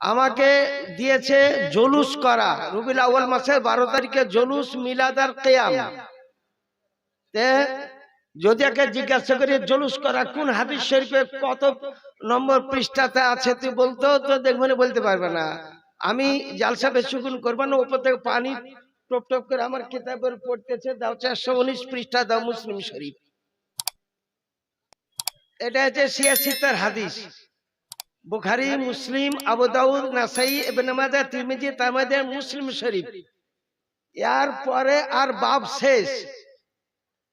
আমাকে দিয়েছে জলুস করা। রবিল আউয়াল মাসের বারো তারিখে জলুস মিলাদার কেয়াম। যদি একে জিজ্ঞাসা করি, জলুস করা কোন হাদিস শরীফে কত নম্বর পৃষ্ঠাতে আছে? তুই বলতো, তো দেখবেন বলতে পারবে না। আমি জালসা বেশিক্ষণ করব না, উপর থেকে পানি টপ টপ করে আমার কিতাবের পড়তেছে, দাও চারশো উনিশ পৃষ্ঠা, দাও মুসলিম শরীফ। এটা হচ্ছে সিয়াসিতার হাদিস। বুখারি মুসলিম আবু দাউদ নাসাই ইবনে মাজাহ তিরমিজি তার মুসলিম শরীফ। এর পরে আর বাব শেষ।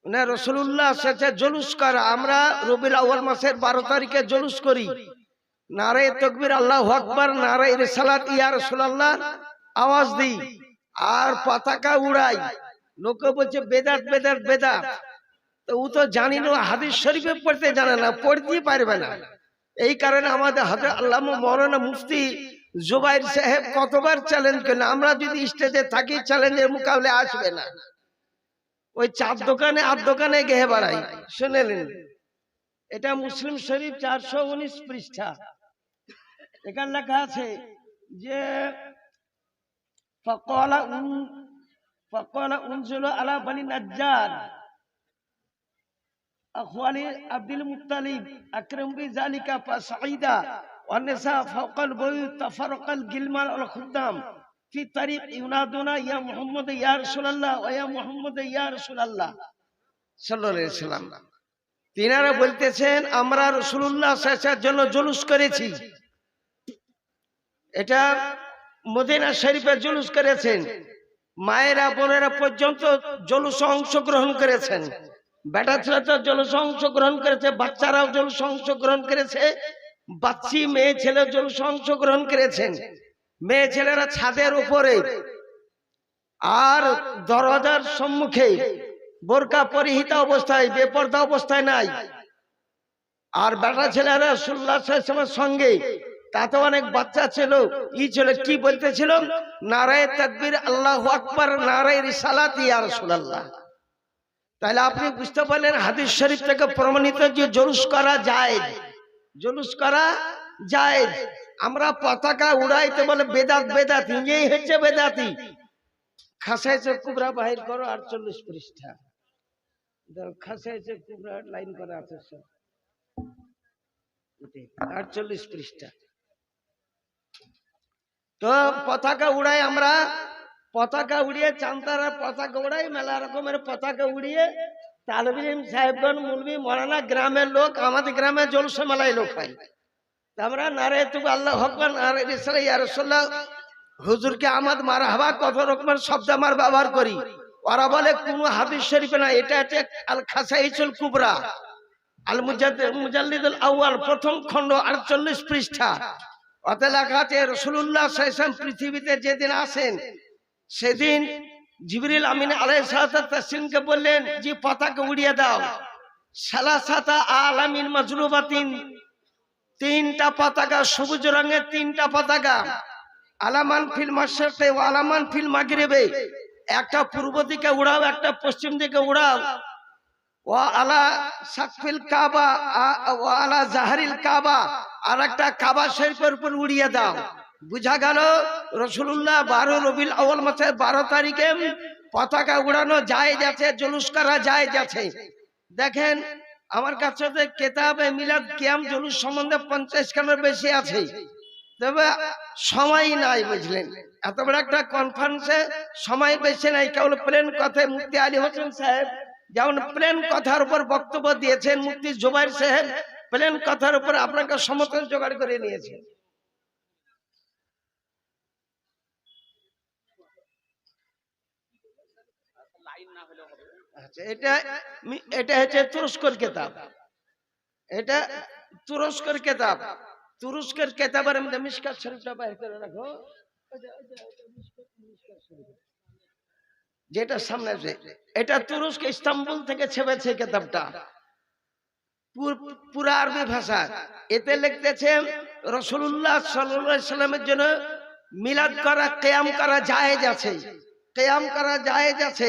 মানে রসুল্লাহ শেষে জলুস করা। আমরা রবিল আউয়াল মাসের বারো তারিখে জলুস করি। নারে তকবির আল্লাহ আকবার নারে রিসালাত ইয়া রাসূলুল্লাহ আওয়াজ দিই। আর পতাকা উড়াই। লোকে বলছে বেদাত বেদাত বেদাত তো ও তো জানি না হাদিস শরীফে পড়তে জানে না পড়তেই পারবে না। এই কারণে আমাদের হাতে আল্লাহ মৌলানা মুফতি জুবাইর সাহেব কতবার চ্যালেঞ্জ করেন আমরা যদি স্টেজে থাকি চ্যালেঞ্জের মোকাবলে আসবে না। ওই চার দোকানে, আট দোকানে গেহে বাড়াই। শুনেলেন? এটা মুসলিম শরীফ চারশো উনিশ পৃষ্ঠা। এখানে লেখা আছে যে, ফকলা ফকলা উনজুল আলা বনি নাজ্জার أخواني عبد المطلب أكرم بذلك فسعيدا والنساء فوق البيوت تفرق الجلمان والخدام في طريق ينادون يا محمد يا رسول الله ويا محمد يا رسول الله صلى الله عليه وسلم তিনারা বলতেছেন আমরা রসুল্লাহ শেষের জন্য জুলুস করেছি এটা মদিনা শরীফে জুলুস করেছেন মায়েরা বোনেরা পর্যন্ত জলুসে অংশগ্রহণ করেছেন বেটা ছেলেটা জলুসে অংশগ্রহণ করেছে, বাচ্চারাও জলুসে অংশগ্রহণ করেছে, বাচ্চি মেয়ে ছেলে জলুসে অংশগ্রহণ করেছেন। মেয়ে ছেলেরা ছাদের উপরে আর দরজার সম্মুখে বোরকা পরিহিত অবস্থায়, বেপর্দা অবস্থায় নাই। আর বেটা ছেলেরা সুল্লাহ সঙ্গে, তাতে অনেক বাচ্চা ছিল। ই ছিল, কি বলতেছিল? নারায় তাকবির আল্লাহ আকবর, নারায় রিসালাত ইয়া রাসূলুল্লাহ। তাহলে আপনি বুঝতে পারলেন হাদিস শরীফ থেকে প্রমাণিত যে জলুস করা যায় জলুস করা যায় আমরা পতাকা উড়াইতে বলে বেদাত বেদাত, নিজেই হচ্ছে বেদাতি। খাসাইছে কুবরা বাহির করো, আটচল্লিশ পৃষ্ঠা। খাসাইছে কুবরা, লাইন করা আছে আটচল্লিশ পৃষ্ঠা। তো পতাকা উড়াই আমরা পতাকা উড়িয়ে চান্তারা পতাকা উড়াই, মেলা রকমের পতাকা উড়িয়ে তালবিম সাহেবগণ, মুলবি, মরানা গ্রামের লোক, আমাদের গ্রামে জলসা মেলায় লোক হয়। আমরা নারে তুব আল্লাহ হকবান আর হুজুরকে আমাদ মারা হবা, কত রকমের শব্দ আমার ব্যবহার করি। ওরা বলে, কোন হাদিস শরীফে না এটা হচ্ছে আল খাসাইচুল কুবরা আল মুজাল্লিদুল আউয়াল, প্রথম খণ্ড আটচল্লিশ পৃষ্ঠা। অতে লেখা আছে রসুল্লাহ পৃথিবীতে যেদিন আসেন সেদিন জিবরিল আমিন আলাইসালামকে বললেন যে পতাকা উড়িয়ে দাও। সালাসাতা আলামিন মাজরুবাতিন তিনটা পতাকা সবুজ রঙের তিনটা পতাকা আলামান ফিল মাসাতে ও আলামান ফিল মাগরিবে। একটা পূর্ব দিকে উড়াও, একটা পশ্চিম দিকে উড়াও। ও আলা সাকফিল কাবা ও আলা জাহারিল কাবা। আর একটা কাবা শরীফের উপর উড়িয়ে দাও। বুঝা গেল রসুল্লাহ বারো রবিল আউল মাসের বারো তারিখে পতাকা উড়ানো যায় যাচ্ছে জলুস করা যায় যাচ্ছে দেখেন, আমার কাছে কেতাবে মিলাদ কিয়াম জলুস সম্বন্ধে পঞ্চাশ খানের বেশি আছে। তবে সময় নাই বুঝলেন। এত বড় একটা কনফারেন্সে সময় বেশি নাই, কেবল প্লেন কথায় মুক্তি আলী হোসেন সাহেব যেমন প্লেন কথার উপর বক্তব্য দিয়েছেন মুক্তি জুবাইর সাহেব প্লেন কথার উপর আপনাকে সমর্থন জোগাড় করে নিয়েছেন। এটা এটা হচ্ছে তুরস্কর কেতাব। এটা তুরস্কর কেতাব। তুরস্কের কেতাবের মধ্যে মিসকাত শরীফটা বাইর করে রাখো। যেটা সামনে এটা তুরস্ক ইস্তাম্বুল থেকে ছেপেছে কেতাবটা। পুরা আরবি ভাষা। এতে লিখতেছেন রসুল্লাহ সাল্লামের জন্য মিলাদ করা, কেয়াম করা জায়েজ আছে। কেয়াম করা জায়েজ আছে।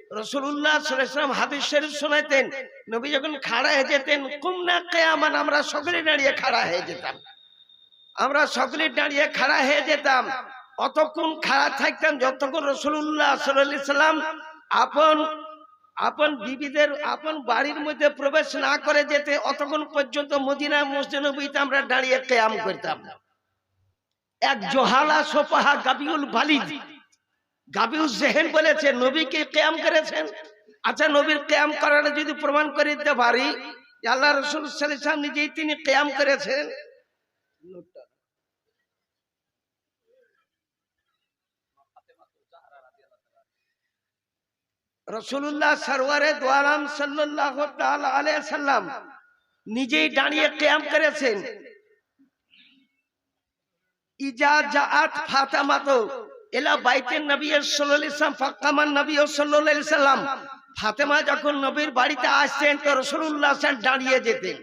রসুল্লাহ সাল্লাম হাদিস শরীফ শোনাতেন নবী যখন খাড়া হয়ে যেতেন, কুমনা কেয়ামান, আমরা সকলে দাঁড়িয়ে খাড়া হয়ে যেতাম। আমরা সকলে দাঁড়িয়ে খাড়া হয়ে যেতাম। অতক্ষণ খাড়া থাকতাম যতক্ষণ রসুল্লাহ সাল্লাম আপন আপন বিবিদের, আপন বাড়ির মধ্যে প্রবেশ না করে যেতে, অতক্ষণ পর্যন্ত মদিনা মসজিদ নবীতে আমরা দাঁড়িয়ে কেয়াম করতাম। এক জোহালা সোপাহা গাবিউল ভালিদ গাবিউল জেহেন বলেছে নবীকে কেয়াম করেছেন? আচ্ছা নবীর কেয়াম করাটা যদি প্রমাণ করে দিতে পারি আল্লাহ রসুল সাল্লাম নিজেই তিনি কেয়াম করেছেন। রসুল্লাহ সরওয়ারে দোয়ালাম সাল্লাহ আলিয়া সাল্লাম নিজেই দাঁড়িয়ে কেয়াম করেছেন। ইজা জাআত ফাতামাতো এলা বাইতের নবী সাল্লাম, ফাকামান নবী আলাইহি সাল্লাম। ফাতেমা যখন নবীর বাড়িতে আসছেন, তো সাল্লাল্লাহু দাঁড়িয়ে যেতেন।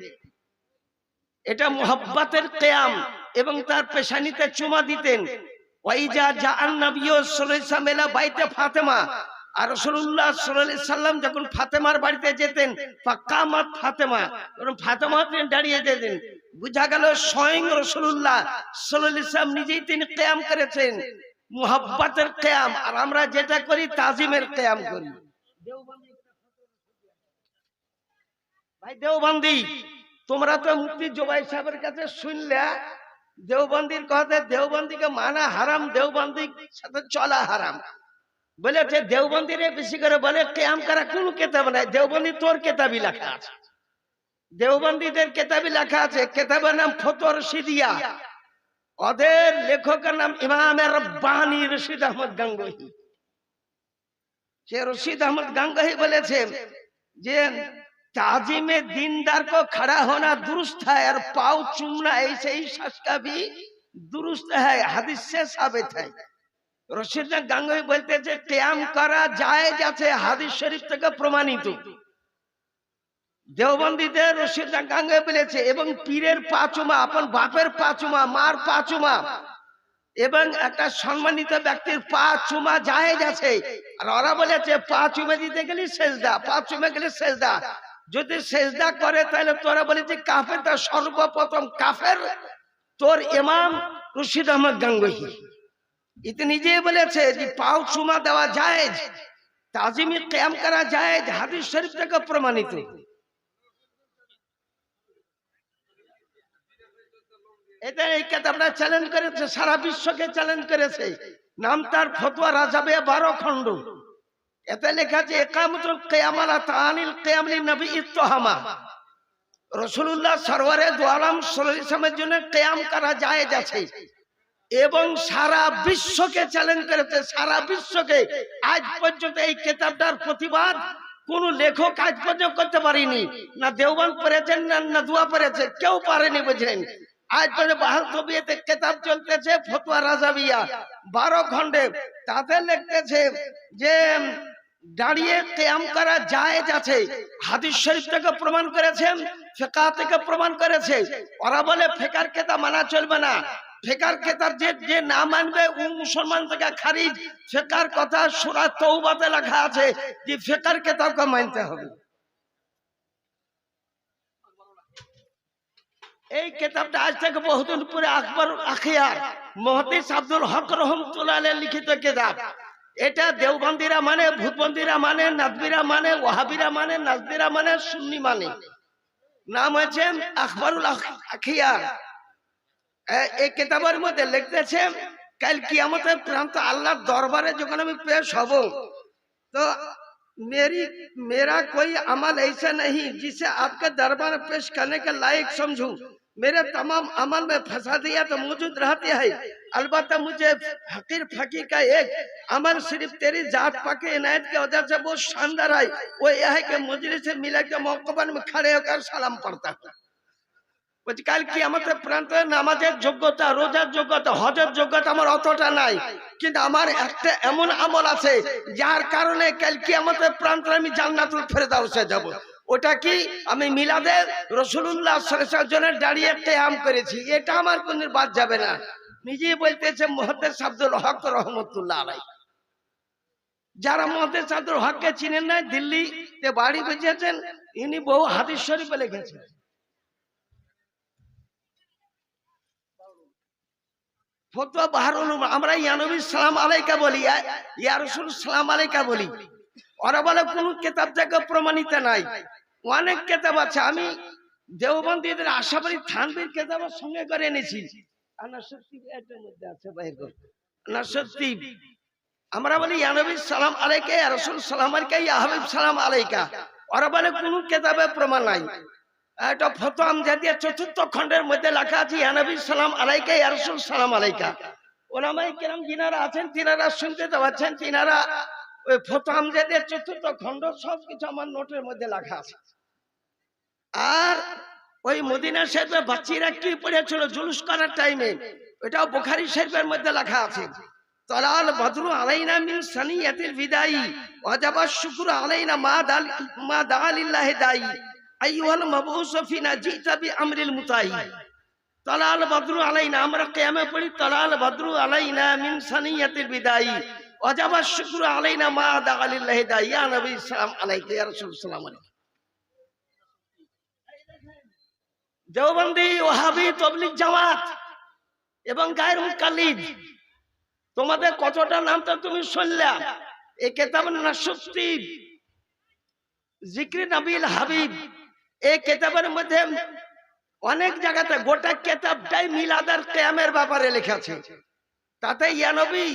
এটা মুহাব্বতের কিয়াম এবং তার পেশানিতে চুমা দিতেন। ওয়াইজা জাআন নবী সাল্লাম এলা বাইতে ফাতেমা। আর সাল্লাল্লাহু সাল্লাম যখন ফাতেমার বাড়িতে যেতেন, ফাকামাত ফাতেমা ফাতেমা তিনি দাঁড়িয়ে যেতেন। বুঝা গেল স্বয়ং রসুল্লাহ সাল্লাম নিজেই তিনি কেয়াম করেছেন। মুহাব্বাতের কেয়াম, আর আমরা যেটা করি তাজিমের কেয়াম করি। ভাই, দেওবন্দি, তোমরা তো মুক্তি জোবাই সাহেবের কাছে শুনলে, দেওবন্দির কথা দেওবন্দিকে মানা হারাম, দেওবন্দির সাথে চলা হারাম। বলেছে, দেওবন্দিরে বেশি করে বলে, কেয়াম করা কোন কেতাব নাই? দেওবন্দি তোর কেতাবই লেখা আছে। দেওবন্দিদের কেতাবি লেখা আছে। কেতাবের নাম ফতর সিদিয়া। ওদের লেখকের নাম ইমামের বাহানি রশিদ আহমদ গাঙ্গহি সে রশিদ আহমদ গাঙ্গহি বলেছে যে ताजीमे दीनदार को खड़ा होना दुरुस्त है और पाव चूमना ऐसे ही शख्स का भी दुरुस्त है हदीस से साबित है রশিদ গাঙ্গহি বলতেছে কেয়াম করা যায় যাচ্ছে হাদিস শরীফ থেকে প্রমাণিত দেওবন্দীদের রশিদ গাঙ্গে বলেছে এবং পীরের পাচুমা, আপন বাপের পাচুমা, মার পাচুমা এবং একটা সম্মানিত ব্যক্তির পা চুমা জায়েজ আছে। আর ওরা বলেছে পা চুমে দিতে গেলে সেজদা পা চুমে গেলে সেজদা। যদি সেজদা করে, তাহলে তোরা বলেছে, কাফের তার সর্বপ্রথম কাফের। তোর ইমাম রশিদ আহমদ গাঙ্গহি। ইতি নিজেই বলেছে যে পাও চুমা দেওয়া জায়েজ, তাজিমি কেয়াম করা জায়েজ, হাদিস শরীফ থেকে প্রমাণিত। এটা এই কেতাবটা চ্যালেঞ্জ করেছে, সারা বিশ্বকে চ্যালেঞ্জ করেছে। নাম তার ফতোয়া রাজাবে বারো খণ্ড। এতে লেখা আছে, একামতুল কেয়ামালা তানিল কেয়ামলি নবী ইত্তহামা। রসুল্লাহ সরওয়ারে দোয়ালাম সলিসমের জন্য কেয়াম করা যায় আছে। এবং সারা বিশ্বকে চ্যালেঞ্জ করেছে, সারা বিশ্বকে। আজ পর্যন্ত এই কেতাবটার প্রতিবাদ কোন লেখক আজ পর্যন্ত করতে পারিনি। না দেওবান পড়েছেন, না না দুয়া পড়েছে, কেউ পারেনি, বুঝলেন? আজ বাহাল তবিয়েতে কেতাব চলতেছে ফতুয়া বারো খন্ডে তাতে যে, দাঁড়িয়ে কেয়াম করা হাদিস শরীফ থেকে প্রমাণ করেছেন, ফেকা থেকে প্রমাণ করেছে। ওরা বলে, ফেকার কেতা মানা চলবে না। ফেকার কেতাব যে যে না মানবে, ও মুসলমান থেকে খারিজ। ফেকার কথা সুরা তৌবাতে লেখা আছে যে, ফেকার কেতাবকে মানতে হবে। এই কেতাবটা আজ থেকে বহুদিন পরে আকবর আখিয়ার মহদিস আব্দুল হক রহমতুল্লাহ লিখিত কেতাব এটা দেওবন্দিরা মানে ভূতবন্দিরা মানে নাজবিরা মানে ওয়াহাবিরা মানে নাজবিরা মানে সুন্নি মানে নাম হয়েছে আকবরুল আখিয়ার এই কেতাবের মধ্যে লিখতেছে কাল কিয়ামতের প্রান্ত আল্লাহর দরবারে যখন আমি পেশ হব तो मेरी मेरा कोई अमल ऐसा नहीं जिसे आपके दरबार में पेश करने के लायक समझूं मेरे तमाम अमल में फंसा दिया तो मौजूद रहते हैं अलबत्ता मुझे फकीर फकीर का एक अमल सिर्फ तेरी जात पाके इनायत के वजह से बहुत शानदार है वो यह है कि मुजरे से मिला के मौकबन में खड़े होकर सलाम पढ़ता हूँ বলছি কাল কি আমাদের প্রান্তে নামাজের যোগ্যতা রোজার যোগ্যতা হজের যোগ্যতা আমার অতটা নাই কিন্তু আমার একটা এমন আমল আছে যার কারণে কাল কি আমাদের প্রান্তে আমি জান্নাতুল ফেরদাউসে যাব ওটা কি আমি মিলাদে রসুল্লাহ জনের দাঁড়িয়ে কেয়াম করেছি? এটা আমার কোন বাদ যাবে না। নিজেই বলতেছে মোহাম্মদ আব্দুল হক রহমতুল্লাহ আলাই যারা মহাদেশ আব্দুল হককে চিনেন না দিল্লিতে বাড়ি বেঁচেছেন, ইনি বহু হাদিস শরীফে লিখেছেন। ফতোয়া আমরা ইয়ানবী সালাম আলাইকা বলি ইয়া রসুল সালাম আলাইকা বলি। ওরা বলে, কোন কেতাব থেকে প্রমাণিত নাই। অনেক কেতাব আছে, আমি দেওবন্দীদের আশাবাড়ি থানবীর কেতাবের সঙ্গে করে এনেছি। আমরা সালাম সালাম আলাইকা বলে, কোন প্রমাণ নাই। এটা চতুর্থ খণ্ডের মধ্যে লেখা আছে ইয়ানবী আলাইকা যিনারা আছেন, তিনারা শুনতে পাচ্ছেন, তিনারা চতুর্থ আমার নোটের মধ্যে লেখা আছে। আর ওই মদিনা শরীফের বাচ্চিরা কি পড়েছিল জুলুস করার টাইমে বুখারী মধ্যে লেখা আছে। তলাল তালাল আমরা কিয়ামে পড়ি তালাল বদরু আলাইনা মিন বিদায়ী। ওয়াজাবা শুকরু আলাইনা মা দালিল্লাহি দায়ী ইয়া নবী সালাম আলাইকা, ইয়া রাসূল সালাম আলাইকা। দেওবন্দি ওহাবি তবলিগ জামাত এবং গায়ের মুকাল্লিদ তোমাদের কতটা নাম তো তুমি শুনলা? এই কেতাবের না সত্যি জিক্রি নবিল হাবিব এই কেতাবের মধ্যে অনেক জায়গাতে গোটা কেতাবটাই মিলাদার কেয়ামের ব্যাপারে লেখা আছে। তাতে ইয়া নবী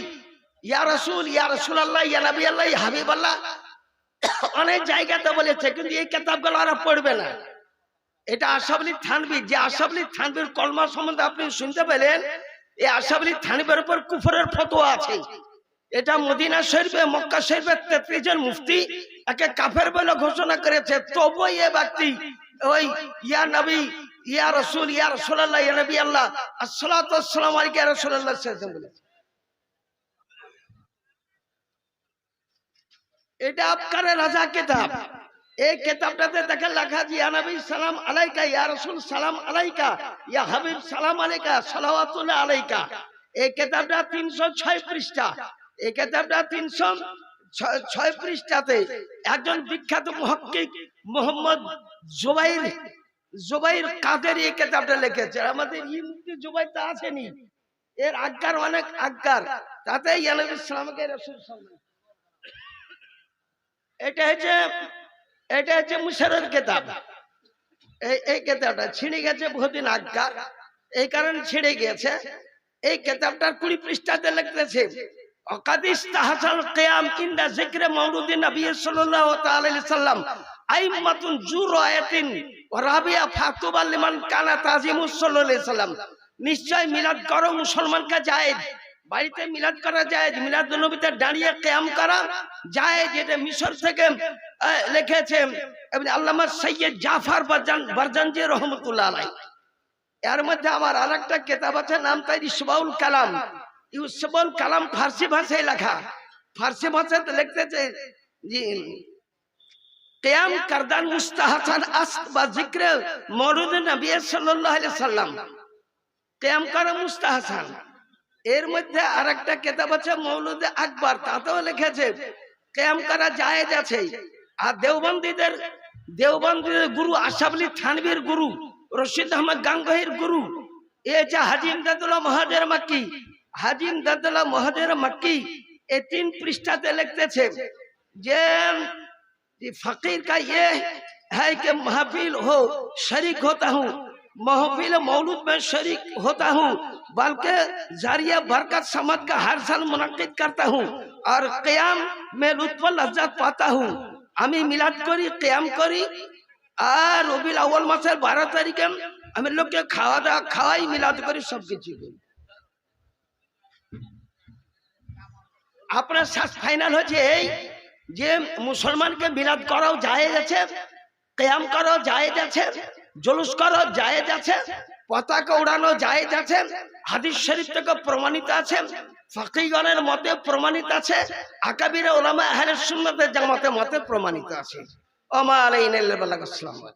ইয়া রসুল ইয়া রসুল আল্লাহ ইয়া নবী আল্লাহ হাবিব আল্লাহ অনেক জায়গাতে বলেছে, কিন্তু এই কেতাবগুলো পড়বে না। এটা আশাবলি থানবি যে আশাবলি থানবির কলমা সম্বন্ধে আপনি শুনতে পেলেন, এই আশাবলি থানবির উপর কুফরের ফতোয়া আছে। এটা মদিনা শরীফে, মক্কা শরীফের তেত্রিশ জন মুফতি একে কাফের বলে ঘোষণা করেছে। তবু এ ব্যক্তি ওই ইয়া নবী, ইয়া রসুল, ইয়া রসুল্লাহ ইয়া নবী আল্লাহ আসসালাম আলাইকা ইয়া রসুল্লাহ বলেছে। এটা আপনার রাজা কেতাব। এই কেতাবটাতে দেখে লেখা আছে, ইয়া নবী, সালাম আলাইকা, ইয়া রসুল, সালাম আলাইকা, ইয়া হাবিব, সালাম আলাইকা সালাওয়াতুল্লাহ আলাইকা। এই কেতাবটা তিনশো ছয় পৃষ্ঠা। এই কেতাবটা তিনশো ছয়- ছয় পৃষ্ঠাতে একজন বিখ্যাত মহক্কিক মোহাম্মদ জুবাইর জুবাইর কাদের এই কেতাবটা লিখেছে? আমাদের ই মুক্তি জুবাইর তা আসেনি। এর আজ্ঞার অনেক আজ্ঞার। তাতে ইয়ানবী ইসলামকে রসুল সাল্লাম এটা হচ্ছে এটা হচ্ছে মুশারের কেতাব। এই এই কেতাবটা ছিঁড়ে গেছে বহুদিন আজ্ঞা এই কারণে ছিঁড়ে গিয়েছে। এই কেতাবটার কুড়ি পৃষ্ঠাতে লিখতেছে সাল্লাম রাবিয়া কানা নিশ্চয় মিলাদ করো মুসলমানকে জায়েজ বাড়িতে মিলাদ করা যায় মিলাদ নবীতে দাঁড়িয়ে কিয়াম করা যায়, যেটা মিশর থেকে লিখেছে এবং আল্লামা সৈয়দ জাফর বারজান, বারজানজি রহমতুল্লাহ আলাই এর মধ্যে আমার আরেকটা কেতাব আছে, নাম তাই ইসবাউল কালাম। ইউসবাউল কালাম ফার্সি ভাষায় লেখা। ফার্সি ভাষাতে লিখতেছে কিয়াম করদান মুস্তাহাসান আস্ত বা জিক্রে মরুদ নবী সাল্লাল্লাহু আলাইহি সাল্লাম। কিয়াম করা মুস্তাহাসান। এর মধ্যে আর একটা কেতাব আছে, মৌলুদে আকবর, তাতেও লেখেছে কেম করা জায়েজ আছে? আর দেওবন্দীদের দেওবন্দীদের গুরু আশাবলি থানবীর গুরু, রশিদ আহমদ গাঙ্গহির গুরু, এ যে হাজিম দাদুল্লাহ মহাজের মাক্কি, হাজিম দাদুল্লাহ মহাজের মাক্কি, এ তিন পৃষ্ঠাতে লিখতেছে যে ফকির কা ইয়ে হ্যাঁ কে মাহফিল হো, শরিক হতা হুঁ। महफिल मौलूद में शरीक होता हूँ बल्कि जरिया बरकत समझ का हर साल मुनद करता हूँ और क्याम में लुत्फ लज्जत पाता हूँ আমি মিলাদ করি ক্যাম করি আর রবিল আউ্ল মাসের বারো তারিখে আমি লোককে খাওয়া দাওয়া খাওয়াই মিলাদ করি সব কিছু করি আপনার শেষ ফাইনাল হচ্ছে এই যে মুসলমানকে মিলাদ করাও জায়েজ আছে কেয়াম করো জায়েজ আছে জলুস করো জায়েজ আছে, পতাকা উড়ানো জায়েজ আছে, হাদিস শরীফ থেকে প্রমাণিত আছে, ফকিগণের মতে প্রমাণিত আছে, আকাবিরে ওলামা আহলে সুন্নাতের জামাতে মতে প্রমাণিত আছে। ওমা আলাইনা ইল্লা বাল্লাহ আসসালামু আলাইকুম